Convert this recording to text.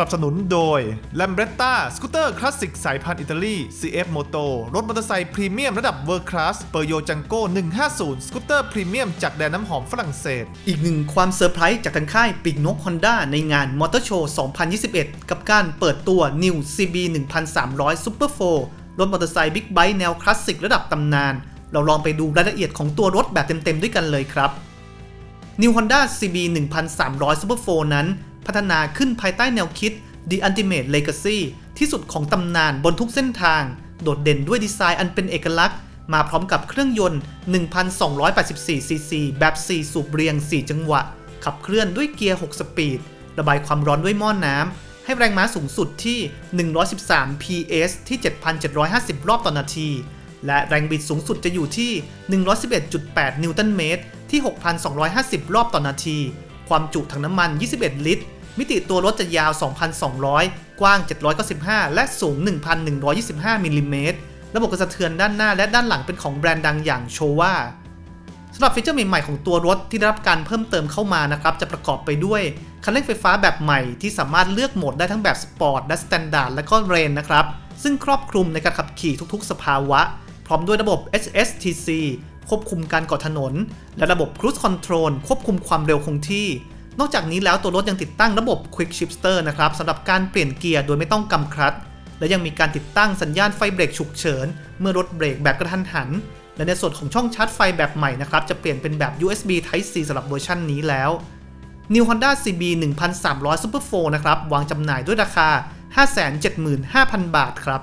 นับสนุนโดย l a m b r e t t a สกูตเตอร์คลาสสิกสายพันธุ์อิตาลี CF Moto รถมอเตอร์ไซค์พรีเมียมระดับเวอร์คลาสเปอร์โยจังโก้150 สกูตเตอร์พรีเมียมจากแดนน้ำหอมฝรั่งเศส อีกหนึ่งความเซอร์ไพรส์จากทางค่ายปีกนก Honda ในงานมอเตอร์โชว์ 2021 กับการเปิดตัว New CB 1300 Super 4รถมอเตอร์ไซค์บิ๊กไบค์แนวคลาสสิกระดับตำนาน เราลองไปดูรายละเอียดของตัวรถแบบเต็มๆด้วยกันเลยครับ New Honda CB 1300 Super 4นั้น พัฒนาขึ้นภายใต้แนวคิด The Ultimate Legacy ที่สุดของตำนานบนทุกเส้นทาง โดดเด่นด้วยดีไซน์อันเป็นเอกลักษณ์ มาพร้อมกับเครื่องยนต์ 1,284 ซีซี แบบ 4 สูบเรียง 4 จังหวะ ขับเคลื่อนด้วยเกียร์ 6 สปีด ระบายความร้อนด้วยหม้อน้ำ ให้แรงม้าสูงสุดที่ 113 PS ที่ 7,750 รอบต่อนาที และแรงบิดสูงสุดจะอยู่ที่ 111.8 นิวตันเมตร ที่ 6,250 รอบต่อนาที ความจุถังน้ำมัน 21 ลิตร มิติตัวรถจะยาว 2,200 กว้าง 795 และสูง 1,125 มิลลิเมตร ระบบกระสะเทือนด้านหน้าและด้านหลังเป็นของแบรนด์ดังอย่างโชวาสำหรับฟีเจอร์ใหม่ๆของตัวรถที่ได้รับการเพิ่มเติมเข้ามานะครับ จะประกอบไปด้วยคันเร่งไฟฟ้าแบบใหม่ที่สามารถเลือกโหมดได้ทั้งแบบสปอร์ตและสแตนดาร์ดและก็เรนนะครับ ซึ่งครอบคลุมในการขับขี่ทุกๆ สภาวะ พร้อมด้วยระบบ HSTC ควบคุมการก่อถนน และระบบ Cruise Control ควบคุมความเร็วคงที่ นอกจากนี้แล้วตัวรถยังติดตั้งระบบ Quick Shifter นะครับสำหรับการเปลี่ยนเกียร์โดยไม่ต้องกำคลัตช์และยังมีการติดตั้งสัญญาณไฟเบรกฉุกเฉิน เมื่อรถเบรกแบบกระทันหัน และในส่วนของช่องชาร์จไฟแบบใหม่นะครับจะเปลี่ยนเป็นแบบ USB Type C สำหรับเวอร์ชันนี้แล้ว New Honda CB 1300 Super 4นะครับวางจำหน่ายด้วยราคา 575,000 บาทครับ